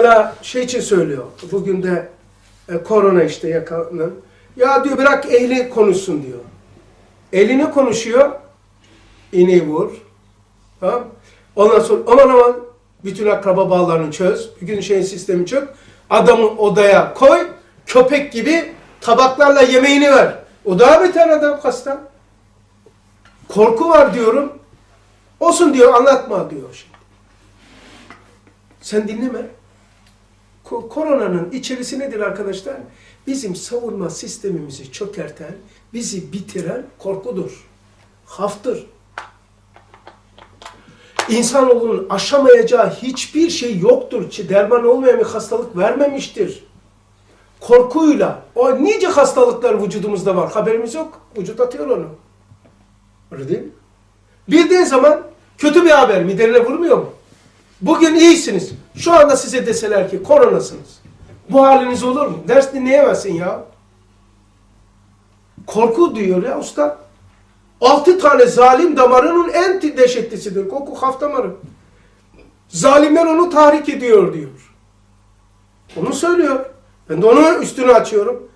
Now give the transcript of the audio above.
Mesela şey için söylüyor. Bugün de e, korona işte yakalanan. Ya diyor bırak ehli konuşsun diyor. Elini konuşuyor. iğneyi vur. Tamam. Ondan sonra aman aman bütün akraba bağlarını çöz. Bütün şeyin sistemi çök. Adamı odaya koy. Köpek gibi tabaklarla yemeğini ver. O daha beter adam hasta. Korku var diyorum. Olsun diyor anlatma diyor şimdi. Sen dinleme. Ko- koronanın içerisi nedir arkadaşlar? Bizim savunma sistemimizi çökerten, bizi bitiren korkudur. Haftır. İnsanoğlunun aşamayacağı hiçbir şey yoktur. Ki derman olmayan bir hastalık vermemiştir. Korkuyla. O nice hastalıklar vücudumuzda var. Haberimiz yok. Vücut atıyor onu. Öyle değil mi? Bildiğin zaman kötü bir haber mideline vurmuyor mu? Bugün iyisiniz. Şu anda size deseler ki koronasınız. Bu haliniz olur mu? Ders dinleyemezsin ya. Korku diyor ya usta. Altı tane zalim damarının en dehşetlisidir. Koku haf damarı. Zalimler onu tahrik ediyor diyor. Onu söylüyor. Ben de onun üstünü açıyorum.